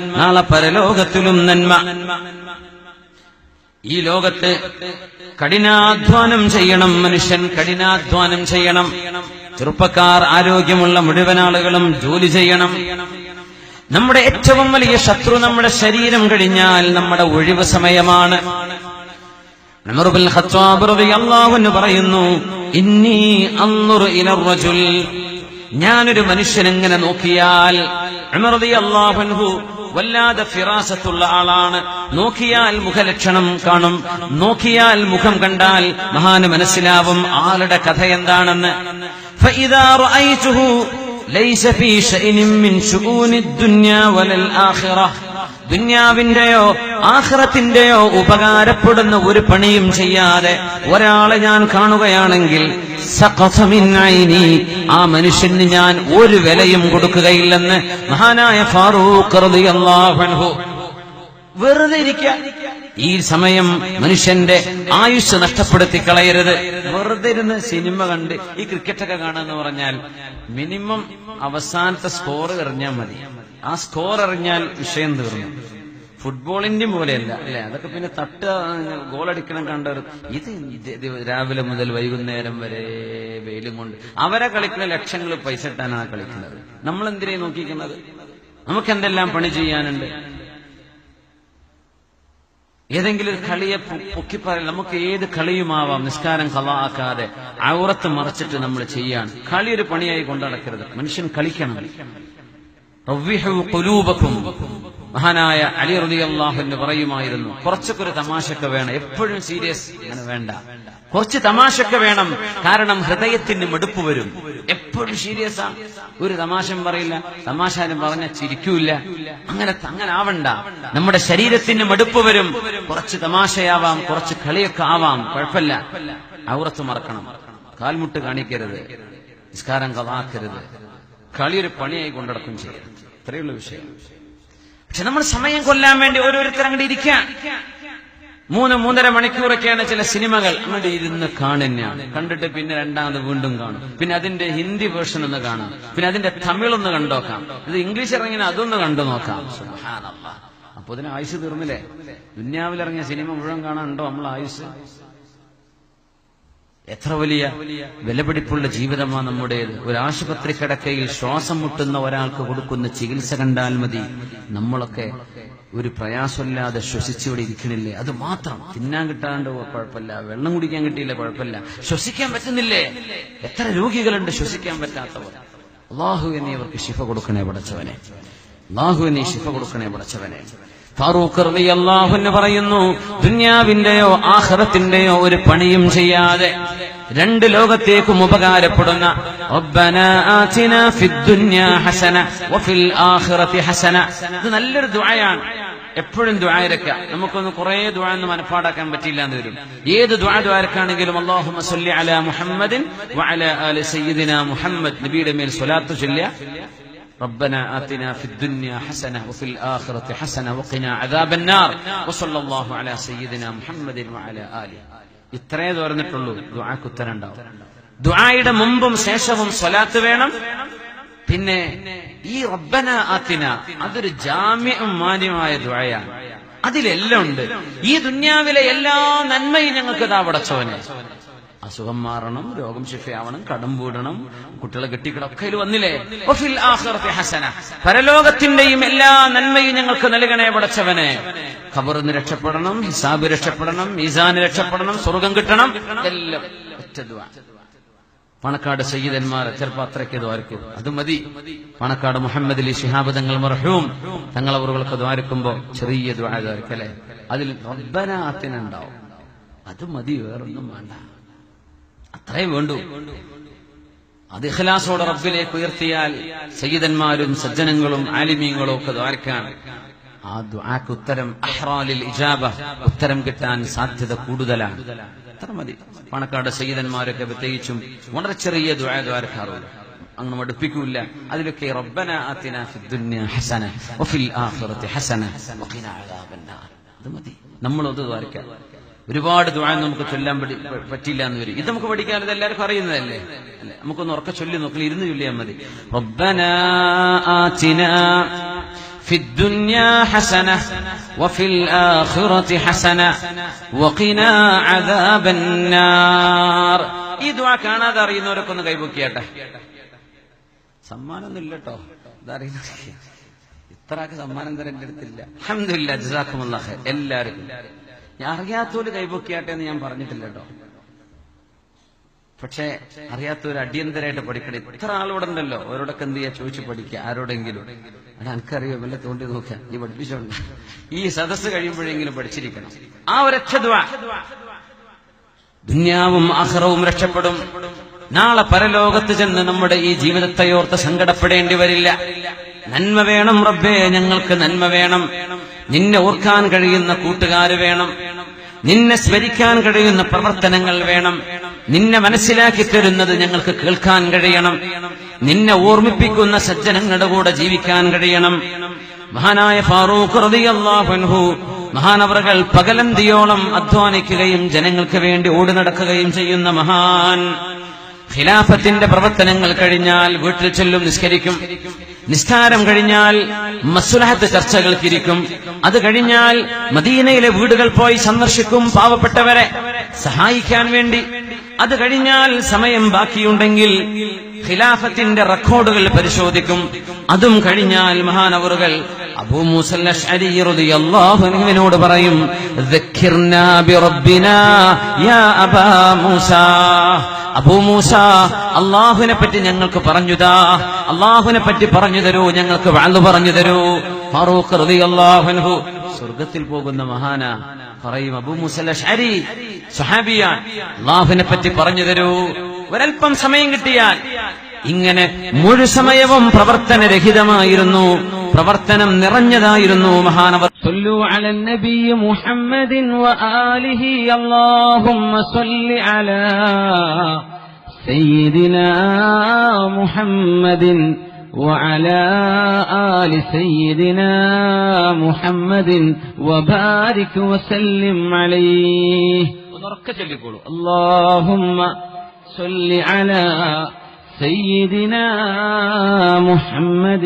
നാളെ പരലോകത്തിലും നന്മ. ഈ ലോകത്ത് കഠിനാധ്വാനം ചെയ്യണം മനുഷ്യൻ കഠിനാധ്വാനം ചെയ്യണം. ചെറുപ്പക്കാർ ആരോഗ്യമുള്ള മുഴുവൻ ആളുകളും ജോലി ചെയ്യണം. നമ്മുടെ ഏറ്റവും വലിയ ശത്രു നമ്മുടെ ശരീരം കഴിഞ്ഞാൽ നമ്മുടെ ഒഴിവ് സമയമാണ്. പറയുന്നു ഇന്നി അൻദുറു ഇലർ ഞാനൊരു മനുഷ്യനെങ്ങനെ നോക്കിയാൽ വല്ലാതെ ഫിറാസത്തുള്ള ആളാണ്. നോക്കിയാൽ മുഖലക്ഷണം കാണും. നോക്കിയാൽ മുഖം കണ്ടാൽ മഹാന് മനസ്സിലാവും ആളുടെ കഥ എന്താണെന്ന്. ദുന്യാവിന്റെയോ ആഹ്റത്തിന്റെയോ ഉപകാരപ്പെടുന്ന ഒരു പണിയും ചെയ്യാതെ ഒരാളെ ഞാൻ കാണുകയാണെങ്കിൽ ആ മനുഷ്യന് ഞാൻ ഒരു വിലയും കൊടുക്കുകയില്ലെന്ന് മഹാനായ ഫാറൂഖ് അൻഹു. വെറുതെ ഇരിക്കുക ഈ സമയം മനുഷ്യന്റെ ആയുസ് നഷ്ടപ്പെടുത്തി കളയരുത്. വെറുതെ ഇരുന്ന് സിനിമ കണ്ട് ഈ ക്രിക്കറ്റൊക്കെ കാണാന്ന് പറഞ്ഞാൽ മിനിമം അവസാനത്തെ സ്കോർ എറിഞ്ഞാൽ മതി. ആ സ്കോർ എറിഞ്ഞാൽ വിഷയം തീർന്നു. ഫുട്ബോളിന്റെ പോലെയല്ല അല്ലെ? അതൊക്കെ പിന്നെ തട്ട ഗോളടിക്കണം കണ്ടവർ ഇത് രാവിലെ മുതൽ വൈകുന്നേരം വരെ വെയിലും കൊണ്ട് അവരെ കളിക്കുന്ന ലക്ഷങ്ങൾ പൈസ ഇട്ടാനാണ് കളിക്കുന്നത്. നമ്മൾ എന്തിനാ നോക്കിക്കുന്നത്? നമുക്ക് എന്തെല്ലാം പണി ചെയ്യാനുണ്ട്? ഏതെങ്കിലും ഒരു കളിയെ പൊക്കി പൊക്കിപ്പറയാൻ നമുക്ക് ഏത് കളിയുമാവാം? നിസ്കാരം കലാക്കാതെ ഔറത്ത് മറച്ചിട്ട് നമ്മൾ ചെയ്യാൻ കളി ഒരു പണിയായി കൊണ്ടു നടക്കരുത് മനുഷ്യൻ കളിക്കണം. മഹാനായ അലി റതി അള്ളാഹുന്ന് പറയുമായിരുന്നു കുറച്ചൊക്കെ ഒരു തമാശക്കെ വേണം. എപ്പോഴും സീരിയസ് അങ്ങനെ വേണ്ട. കുറച്ച് തമാശക്കെ വേണം കാരണം ഹൃദയത്തിന് മടുപ്പ് വരും. എപ്പോഴും സീരിയസ് ആ ഒരു തമാശം പറയില്ല തമാശാരും പറഞ്ഞ ചിരിക്കൂല അങ്ങനെ അങ്ങനെ ആവണ്ട. നമ്മുടെ ശരീരത്തിന് മടുപ്പ് വരും. കുറച്ച് തമാശയാവാം കുറച്ച് കളിയൊക്കെ ആവാം. കുഴപ്പമില്ല. ഔറത്ത് മറക്കണം. കാൽമുട്ട് കാണിക്കരുത്. നിസ്കാരം കഥാക്കരുത് കളിയൊരു പണിയായി കൊണ്ടടക്കും ചെയ്യരുത് ഇത്രയുള്ള വിഷയം. പക്ഷെ നമ്മൾ സമയം കൊല്ലാൻ വേണ്ടി ഓരോരുത്തർ അങ്ങോട്ട് ഇരിക്കാം മൂന്ന് മൂന്നര മണിക്കൂറൊക്കെയാണ് ചില സിനിമകൾ അങ്ങോട്ട് ഇരുന്ന് കാണുന്നതാണ് കണ്ടിട്ട് പിന്നെ രണ്ടാമത് വീണ്ടും കാണും. പിന്നെ അതിന്റെ ഹിന്ദി വേർഷൻ ഒന്ന് കാണാം. പിന്നെ അതിന്റെ തമിഴ് ഒന്ന് കണ്ടോക്കാം ഇത് ഇംഗ്ലീഷ് ഇറങ്ങിയ അതൊന്ന് കണ്ടു നോക്കാം. അപ്പൊ ഇതിന് ആയുസ് തീർന്നില്ലേ? ദുന്യാവിലിറങ്ങിയ സിനിമ മുഴുവൻ കാണാനുണ്ടോ നമ്മൾ ആയുസ്? എത്ര വലിയ വിലപിടിപ്പുള്ള ജീവിതമാണ് നമ്മുടേത്. ഒരു ആശുപത്രി കിടക്കയിൽ ശ്വാസം മുട്ടുന്ന ഒരാൾക്ക് കൊടുക്കുന്ന ചികിത്സ കണ്ടാൽ മതി. നമ്മളൊക്കെ ഒരു പ്രയാസമില്ലാതെ ശ്വസിച്ചിവിടെ ഇരിക്കണില്ലേ? അത് മാത്രം. തിന്നാൻ കിട്ടാണ്ട് കുഴപ്പമില്ല. വെള്ളം കുടിക്കാൻ കിട്ടിയില്ല കുഴപ്പമില്ല. ശ്വസിക്കാൻ പറ്റുന്നില്ലേ? എത്ര രോഗികളുണ്ട് ശ്വസിക്കാൻ പറ്റാത്തവർ? അള്ളാഹു എന്നീ അവർക്ക് ശിഫ കൊടുക്കണേ പടച്ചവനെ. അള്ളാഹു എന്നീ ശിഫ കൊടുക്കണേ പടച്ചവനെ. ഫാറൂഖ് റളിയല്ലാഹു പറയുന്നു ദുന്യാവിന്റെയോ ആഖിറത്തിന്റെയോ ഒരു പണിയും ചെയ്യാതെ രണ്ട് ലോകത്തേക്കും ഉപകാരപ്പെടുന്ന റബ്ബനാ ആതിനാ ഫിദ് ദുനിയാ ഹസന വഫിൽ ആഖിറതി ഹസന ഇത് നല്ലൊരു ദുആയാണ് എപ്പോഴും ദ്വാരക്ക നമുക്കൊന്ന് കുറെ ദ്വാ ഒന്ന് മനപ്പാടാക്കാൻ പറ്റില്ല എന്ന് വരും ഏത് ദ്വാ ദ്വാരക്കാണെങ്കിലും അള്ളാഹുമ്മ സല്ലി അലാ മുഹമ്മദിൻ വഅല ആലി സയ്യിദിന മുഹമ്മദ് നബിയുടെ മേൽ സ്വലാത്ത് ചൊല്ലുക ربنا آتنا في الدنيا حسنة وفي الآخرة حسنة وقنا عذاب النار وصلى الله على سيدنا محمد وعلى آله ഇത്രേ തോർന്നിട്ടുള്ളൂ ദുആക്ക് ഉത്തരം ഉണ്ടാവും ദുആയുടെ മുമ്പും ശേഷവും സ്വലാത്ത് വേണം. പിന്നെ ഈ റബ്ബന ആത്തിന അതൊരു ജാമ്യം മാന്യമായ ദുആയാണ് അതിലെല്ലാം ഉണ്ട്. ഈ ദുന്യാവിലെ എല്ലാ നന്മയും ഞങ്ങൾക്ക് ഇതാ അസുഖം മാറണം രോഗം ശിഫയാവണം കടം വീടണം കുട്ടികളെ കെട്ടിക്കിടൊക്കെ വന്നില്ലേ? ഹസന. പരലോകത്തിന്റെയും എല്ലാ നന്മയും ഞങ്ങൾക്ക് നൽകണേ പടച്ചവനെ. ഖബറിന്ന് രക്ഷപ്പെടണം ഹിസാബ് രക്ഷപ്പെടണം മീസാന് രക്ഷപ്പെടണം സ്വർഗം കിട്ടണം. എല്ലാം പണക്കാട് സയ്യിദന്മാർ ചെറുപ്പം അത്രയ്ക്ക് ദ്വാരക്കും അത് മതി. പണക്കാട് മുഹമ്മദ് അലി ശിഹാബ് തങ്ങൾ മർഹൂം. തങ്ങൾ അവർക്ക് ദ്വാരക്കുമ്പോ ചെറിയ ദ്വാരക്കല്ലേ അതിൽ അത് മതി വേറൊന്നും വേണ്ട. അത്രേ വേണ്ടു. അത് ഇഖ്ലാസോടെ റബ്ബിലേക്ക് ഉയർത്തിയാൽ സയ്യിദന്മാരും സജ്ജനങ്ങളും ആലിമീങ്ങളും ഒക്കെ ദ്വാരക്കാണ്. ആ ദ്വാക്ക് ഉത്തരം അഹ്റാലിൽ ഇജാബ ഉത്തരം കിട്ടാൻ സാധ്യത കൂടുതലാണ്. അത്ര മതി. പണക്കാട് സയ്യിദന്മാരൊക്കെ പ്രത്യേകിച്ചും വളരെ ചെറിയ ദ്വാ ദ്വാരക്കാറുള്ളൂ അങ്ങ് മടുപ്പിക്കൂല അതിലൊക്കെ റബ്ബന ദുനിയ ഹസന ഹസന അത് മതി. നമ്മളത് ദ്വാരക്കാം ഒരുപാട് ദ്വാ നമുക്ക് ചൊല്ലാൻ പറ്റി- പറ്റില്ല എന്ന് വരും ഇത് നമുക്ക് പഠിക്കാൻ ഇത് എല്ലാവർക്കും അറിയുന്നതല്ലേ അല്ലേ? നമുക്കൊന്ന് ഉറക്കെ ചൊല്ലി നോക്കി ഇരുന്ന് ചൊല്ലിയാൽ മതി റബ്ബന ആതിന في الدنيا حسنة وفي الآخرة حسنة وقنا عذاب النار ഈ ദുആ കാണാതെ അറിയുന്നവരൊക്കെ ഒന്ന് കൈപൊക്കിയാട്ടെ സമ്മാനമൊന്നും ഇല്ല കേട്ടോ ഇതറിയുന്ന ഇത്ര ആൾക്ക് സമ്മാനം തരാൻ എൻ്റെ അടുത്തില്ല അഹമ്മദില്ല ജസാഖുമുള്ള എല്ലാവരും ഞാൻ അറിയാത്തോൽ കൈപൊക്കിയാട്ടെ എന്ന് ഞാൻ പറഞ്ഞിട്ടില്ല കേട്ടോ. പക്ഷേ അറിയാത്തവർ അടിയന്തരമായിട്ട് പഠിക്കണം ഇത്ര ആളോടുണ്ടല്ലോ. അവരോടൊക്കെ എന്ത് ചെയ്യാ ചോദിച്ചു പഠിക്കുക ആരോടെങ്കിലും. അത് എനിക്കറിയോ വല്ല തോണ്ടി നോക്കാം. നീ പഠിപ്പിച്ചോണ്ട്. ഈ സദസ്സ് കഴിയുമ്പോഴെങ്കിലും പഠിച്ചിരിക്കണം. ആ ഒരൊറ്റ ദുന്യാവും അഹ്റവും രക്ഷപ്പെടും. നാളെ പരലോകത്ത് ചെന്ന് നമ്മുടെ ഈ ജീവിതത്തെ ഓർത്ത് സങ്കടപ്പെടേണ്ടി വരില്ല. നന്മ വേണം റബ്ബേ ഞങ്ങൾക്ക് നന്മ വേണം. നിന്നെ ഓർക്കാൻ കഴിയുന്ന കൂട്ടുകാര് വേണം. നിന്നെ സ്മരിക്കാൻ കഴിയുന്ന പ്രവർത്തനങ്ങൾ വേണം. നിന്നെ മനസ്സിലാക്കി തരുന്നത് ഞങ്ങൾക്ക് കേൾക്കാൻ കഴിയണം. നിന്നെ ഓർമ്മിപ്പിക്കുന്ന സജ്ജനങ്ങളുടെ കൂടെ ജീവിക്കാൻ കഴിയണം. മഹാനായ ഫാറൂഖ് റളിയല്ലാഹു അൻഹു മഹാനവറുകൾ പകലന്തിയോളം അധ്വാനിക്കുകയും ജനങ്ങൾക്ക് വേണ്ടി ഓടി നടക്കുകയും ചെയ്യുന്ന മഹാൻ ഖിലാഫത്തിന്റെ പ്രവർത്തനങ്ങൾ കഴിഞ്ഞാൽ വീട്ടിൽ ചെല്ലും നിസ്കരിക്കും. നിസ്കാരം കഴിഞ്ഞാൽ മസുലഹത്ത് ചർച്ചകൾക്കിരിക്കും. അത് കഴിഞ്ഞാൽ മദീനയിലെ വീടുകൾ പോയി സന്ദർശിക്കും പാവപ്പെട്ടവരെ സഹായിക്കാൻ വേണ്ടി. അത് കഴിഞ്ഞാൽ സമയം ബാക്കിയുണ്ടെങ്കിൽ ഖിലാഫത്തിന്റെ റെക്കോർഡുകൾ പരിശോധിക്കും. അതും കഴിഞ്ഞാൽ മഹാനവറുകൾ അബൂ മൂസല്ലോട് പറയും "ദക്കിർനാ ബിറബ്ബിനാ യാ അബാ മൂസ. അബൂ മൂസ അള്ളാഹുവിനെ പറ്റി ഞങ്ങൾക്ക് പറഞ്ഞുതാ അള്ളാഹുവിനെ പറ്റി പറഞ്ഞു തരൂ ഞങ്ങൾക്ക് വാഴ്ന്നു പറഞ്ഞു തരൂ. ഫാറൂഖ് അൻഹു സ്വർഗത്തിൽ പോകുന്ന മഹാന പറയും അബൂ മൂസൽ ഷാരി സുഹാബിയാൻ അള്ളാഹുവിനെ പറ്റി പറഞ്ഞു തരൂ. ഒരൽപ്പം സമയം കിട്ടിയാൽ ഇങ്ങനെ മുഴുസമയവും പ്രവർത്തനരഹിതമായിരുന്നു. പ്രവർത്തനം നിറഞ്ഞതായിരുന്നു മഹാനവർ صلوا على النبي محمد وآله اللهم صل على سيدنا محمد وعلى آل سيدنا محمد وبارك وسلم عليه ഉറക്കെ ചൊല്ലിക്കോളൂ اللهم صل على سيدنا محمد